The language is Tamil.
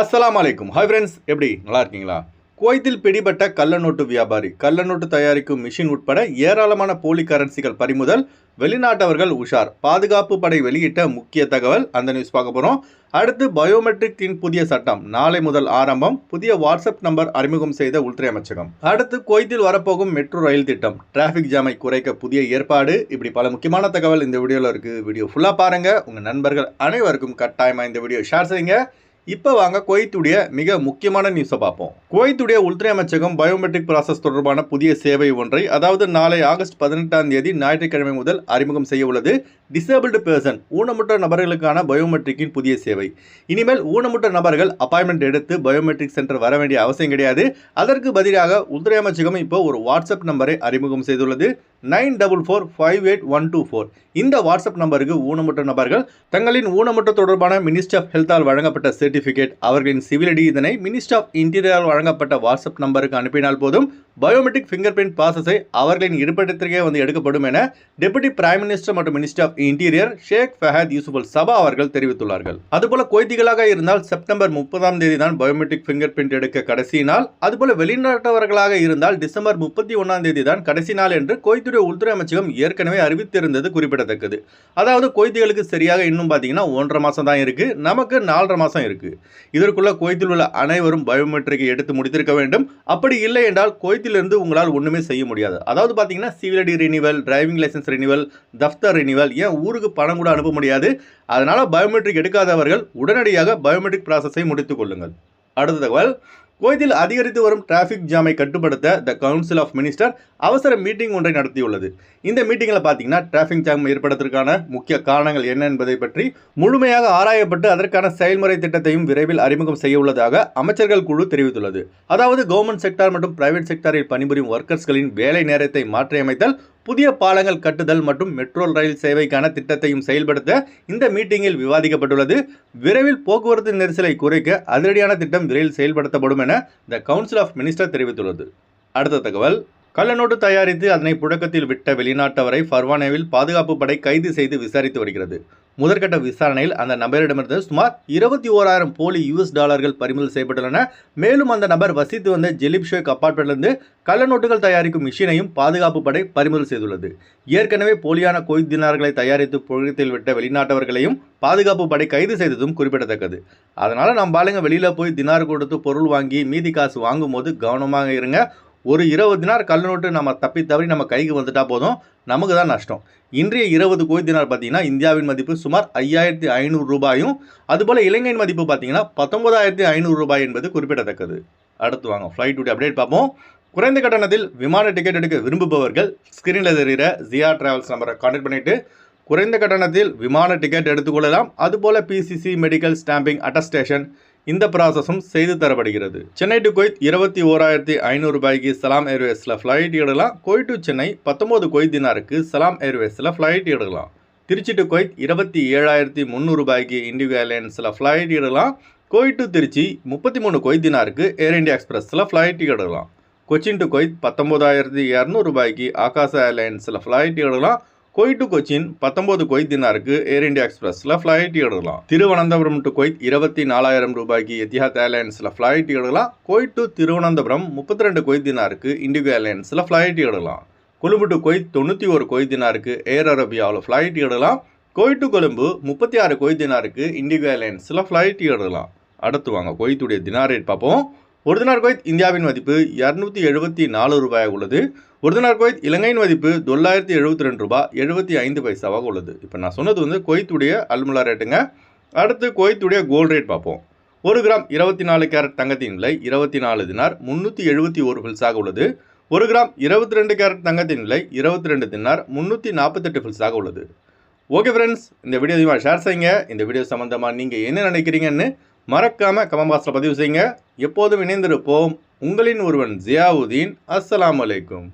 அஸ்லாம் அலைக்கும் ஹாய் ஃப்ரெண்ட்ஸ் எப்படி? நல்லா இருக்கீங்களா? குவைத்தில் பிடிபட்ட கள்ள நோட்டு வியாபாரி கள்ள நோட்டு தயாரிக்கும் மிஷின் உட்பட ஏராளமான போலி கரன்சிகள் பறிமுதல் வெளிநாட்டவர்கள் உஷார். பாதுகாப்பு படை வெளியிட்ட முக்கிய தகவல் அந்த நியூஸ் பார்க்க போகிறோம் அடுத்து பயோமெட்ரிக்கின் புதிய சட்டம். நாளை முதல் ஆரம்பம். புதிய வாட்ஸ்அப் நம்பர் அறிமுகம் செய்த உள்துறை அமைச்சகம். அடுத்து குவைத்தில் வரப்போகும் மெட்ரோ ரயில் திட்டம். டிராஃபிக் ஜாமை குறைக்க புதிய ஏற்பாடு. இப்படி பல முக்கியமான தகவல் இந்த வீடியோவில் இருக்குது வீடியோ ஃபுல்லாக பாருங்கள் உங்கள் நண்பர்கள் அனைவருக்கும் கட்டாயமாக இந்த வீடியோ ஷேர் செய்யுங்க. இப்போ வாங்க குவைத்துடைய மிக முக்கியமான நியூஸை பார்ப்போம். குவைத்துடைய உள்துறை அமைச்சகம் பயோமெட்ரிக் ப்ராசஸ் தொடர்பான புதிய சேவை ஒன்றை அதாவது நாளை ஆகஸ்ட் பதினெட்டாம் தேதி ஞாயிற்றுக்கிழமை முதல் அறிமுகம் செய்ய உள்ளது. டிசேபிள்டு பர்சன் ஊனமுற்ற நபர்களுக்கான பயோமெட்ரிக்கின் புதிய சேவை. இனிமேல் ஊனமுற்ற நபர்கள் அப்பாயின்மெண்ட் எடுத்து பயோமெட்ரிக் சென்டர் வர வேண்டிய அவசியம் கிடையாது. அதற்கு பதிலாக உள்துறை அமைச்சகம் இப்போ ஒரு வாட்ஸ்அப் நம்பரை அறிமுகம் செய்துள்ளது. Nine double four five eight one two four. இந்த வாட்ஸ்அப் நம்பருக்கு ஊனமுற்ற நபர்கள் தங்களின் ஊனமுற்ற தொடர்பான மினிஸ்ட்ரி ஆஃப் ஹெல்த்தால் வழங்கப்பட்ட சர்டிஃபிகேட் அவர்களின் சிவிலடி இதனை மினிஸ்ட்ரி ஆஃப் இன்டீரியரால் வழங்கப்பட்ட வாட்ஸ்அப் நம்பருக்கு அனுப்பினால் போதும். பயோமெட்ரிக் ஃபிங்கர் பிரிண்ட் ப்ராசஸை அவர்களின் இருப்பிடத்திற்கே வந்து எடுக்கப்படும் என டெபுட்டி பிரைம் மினிஸ்டர் மற்றும் minister of interior Sheikh Fahad Yousef Al Sabah அவர்கள் தெரிவித்துள்ளார்கள். அதுபோல கொய்திகளாக இருந்தால் செப்டம்பர் முப்பதாம் தேதி தான் பயோமெட்ரிக் ஃபிங்கர் பிரிண்ட் எடுக்க கடைசி நாள். அதுபோல வெளிநாட்டவர்களாக இருந்தால் டிசம்பர் முப்பத்தி ஒன்றாம் தேதி தான் கடைசி நாள் என்று கொய்துடைய உள்துறை அமைச்சகம் ஏற்கனவே அறிவித்திருந்தது குறிப்பிடத்தக்கது. அதாவது கொய்திகளுக்கு சரியாக இன்னும் பார்த்தீங்கன்னா ஒன்றரை மாதம் தான் இருக்கு. நமக்கு நாலரை மாதம் இருக்கு. இதற்குள்ள குவைத்தில் உள்ள அனைவரும் பயோமெட்ரிக்கை எடுத்து முடித்திருக்க வேண்டும். அப்படி இல்லை என்றால் குவைத்திலிருந்து உங்களால் ஒன்றுமே செய்ய முடியாது. அதாவது பார்த்தீங்கன்னா civil ID renewal driving licence renewal தஃப்தர் renewal ஏன் ஊருக்கு பணம் கூட அனுப்ப முடியாது? அதனால பயோமெட்ரிக் எடுக்காதவர்கள் உடனடியாக பயோமெட்ரிக் ப்ராசஸை முடித்துக் கொள்ளுங்கள். அடுத்த தகவல் குவைத்தில் அதிகரித்து வரும் டிராஃபிக் ஜாமை கட்டுப்படுத்த த கவுன்சில் ஆஃப் மினிஸ்டர் அவசர மீட்டிங் ஒன்றை நடத்தியுள்ளது. இந்த மீட்டிங்கில் பார்த்தீங்கன்னா டிராஃபிக் ஜாம் ஏற்படுவதற்கான முக்கிய காரணங்கள் என்ன என்பதை பற்றி முழுமையாக ஆராயப்பட்டு அதற்கான செயல்முறை திட்டத்தையும் விரைவில் அறிமுகம் செய்ய உள்ளதாக அமைச்சர்கள் குழு தெரிவித்துள்ளது. அதாவது கவர்மெண்ட் செக்டார் மற்றும் பிரைவேட் செக்டாரில் பணிபுரியும் ஒர்க்கர்ஸ்களின் வேலை நேரத்தை மாற்றியமைத்தல் புதிய பாலங்கள் கட்டுதல் மற்றும் மெட்ரோ ரயில் சேவைக்கான திட்டத்தையும் செயல்படுத்த இந்த மீட்டிங்கில் விவாதிக்கப்பட்டுள்ளது. விரைவில் போக்குவரத்து நெரிசலை குறைக்க அதிரடியான திட்டம் விரைவில் செயல்படுத்தப்படும் என த கவுன்சில் ஆஃப் மினிஸ்டர் தெரிவித்துள்ளது. அடுத்த தகவல் கள்ளநோட்டு தயாரித்து அதனை புழக்கத்தில் விட்ட வெளிநாட்டவரை ஃபர்வானேவில் பாதுகாப்பு படை கைது செய்து விசாரித்து வருகிறது. முதற்கட்ட விசாரணையில் அந்த நபரிடமிருந்து சுமார் இருபத்தி ஓராயிரம் போலி யூஎஸ் டாலர்கள் பறிமுதல் செய்யப்பட்டுள்ளன. மேலும் அந்த நபர் வசித்து வந்த ஜெலிப் ஷேக் அப்பார்ட்மெண்ட்லிருந்து கள்ளநோட்டுகள் தயாரிக்கும் மிஷினையும் பாதுகாப்பு படை பறிமுதல் செய்துள்ளது. ஏற்கனவே போலியான கொய்த் தினார்களை தயாரித்து புழக்கத்தில் விட்ட வெளிநாட்டவர்களையும் பாதுகாப்பு படை கைது செய்ததும் குறிப்பிடத்தக்கது. அதனால் நம்ம ஆளுங்க வெளியில் போய் தினார் கொடுத்து பொருள் வாங்கி மீதி காசு வாங்கும்போது கவனமாக இருங்க. ஒரு இருபது தினார் கல் நோட்டு நம்ம தப்பி தவறி நம்ம கைக்கு வந்துட்டால் போதும். நமக்கு தான் நஷ்டம். இன்றைய இருபது கோடி தினார் பார்த்தீங்கன்னா இந்தியாவின் மதிப்பு சுமார் ஐயாயிரத்தி ஐநூறு ரூபாயும் அதுபோல் இலங்கையின் மதிப்பு பார்த்தீங்கன்னா பத்தொன்பதாயிரத்தி ஐநூறு ரூபாய் என்பது குறிப்பிடத்தக்கது. அடுத்து வாங்க ஃப்ளைட்டுடைய அப்டேட் பார்ப்போம். குறைந்த கட்டணத்தில் விமான டிக்கெட் எடுக்க விரும்புபவர்கள் ஸ்கிரீனில் தெரிகிற ஜியா டிராவல்ஸ் நம்பரை கான்டாக்ட் பண்ணிவிட்டு குறைந்த கட்டணத்தில் விமான டிக்கெட் எடுத்துக்கொள்ளலாம் அதுபோல் பிசிசி மெடிக்கல் ஸ்டாம்பிங் அட்டஸ்டேஷன் இந்த ப்ராசஸும் செய்து தரப்படுகிறது. சென்னை டு கொய்த் இருபத்தி ஓராயிரத்தி ஐநூறு ரூபாய்க்கு சலாம் ஏர்வேஸில் ஃப்ளைட் எடுக்கலாம். கொய் டு சென்னை பத்தொம்போது கொய்த் தினாருக்கு சலாம் ஏர்வேஸில் ஃப்ளைட் எடுக்கலாம். திருச்சி டு கொய்த் இருபத்தி ஏழாயிரத்தி முந்நூறுபாய்க்கு இண்டிகோ ஏர்லைன்ஸில் ஃப்ளைட் எடுக்கலாம். கொய் டு திருச்சி முப்பத்தி மூணு கொய்த் தினாருக்கு ஏர் இந்தியா எக்ஸ்பிரஸில் ஃப்ளைட் எடுக்கலாம். கொச்சின் டு கொய்த் பத்தொம்போதாயிரத்தி இரநூறுபாய்க்கு ரூபாய்க்கு ஏர்லைன்ஸில் ஃப்ளைட் எடுக்கலாம். கொய் டு கொச்சின் பத்தொன்பது கொய்த் தினாருக்கு ஏர் இந்தியா எக்ஸ்பிரஸில் ஃப்ளைட் எடுக்கலாம். திருவனந்தபுரம் டு கொய்த் இருபத்தி நாலாயிரம் ரூபாய்க்கு எத்திஹாத் ஏர்லைன்ஸில் ஃப்ளைட் எடுக்கலாம். கொய் டு திருவனந்தபுரம் முப்பத்தி ரெண்டு கொய்த் தினாருக்கு இண்டிகோ ஏர்லைன்ஸில் ஃப்ளைட் எடுக்கலாம். கொழும்பு டு கொய்த் தொண்ணூற்றி ஒரு கொய்த் தினாருக்கு ஏர் அரபியாவில் ஃப்ளைட் எடுக்கலாம். கொய் டு கொழும்பு முப்பத்தி ஆறு கொய்த் தினாருக்கு இண்டிகோ ஏர்லைன்ஸில் ஃப்ளைட் எடுக்கலாம். அடுத்து வாங்க கொய்த்துடைய தினார் ரேட் பார்ப்போம். ஒரு தினார் கொய்த் இந்தியாவின் மதிப்பு இரநூத்தி எழுபத்தி நாலு ரூபாயாக உள்ளது. ஒரு தினார் கொய்த் இலங்கையின் மதிப்பு தொள்ளாயிரத்தி எழுபத்தி ரெண்டு ரூபாய் எழுபத்தி ஐந்து பைசாவாக உள்ளது. இப்போ நான் சொன்னது வந்து கொய்த்துடைய அல்முலா ரேட்டுங்க அடுத்து கொய்த்துடைய கோல்ட் ரேட் பார்ப்போம். ஒரு கிராம் இருபத்தி நாலு கேரட் தங்கத்தின் விலை இருபத்தி நாலு தினார் முந்நூற்றி எழுபத்தி ஒரு ஃபில்ஸாக உள்ளது. ஒரு கிராம் இருபத்தி ரெண்டு கேரட் தங்கத்தின் விலை இருபத்தி ரெண்டு தினார் முந்நூற்றி நாற்பத்தெட்டு ஃபில்ஸாக உள்ளது. ஓகே ஃப்ரெண்ட்ஸ் இந்த வீடியோ அதிகமாக ஷேர் செய்யுங்க. இந்த வீடியோ சம்மந்தமாக நீங்கள் என்ன நினைக்கிறீங்கன்னு மறக்காமல் கமெண்ட் பாக்ஸில் பதிவு செய்யுங்க. எப்போதும் இணைந்திருப்போம். உங்களின் ஒருவன் ஜியாவுதீன். அஸ்ஸலாமு அலைக்கும்.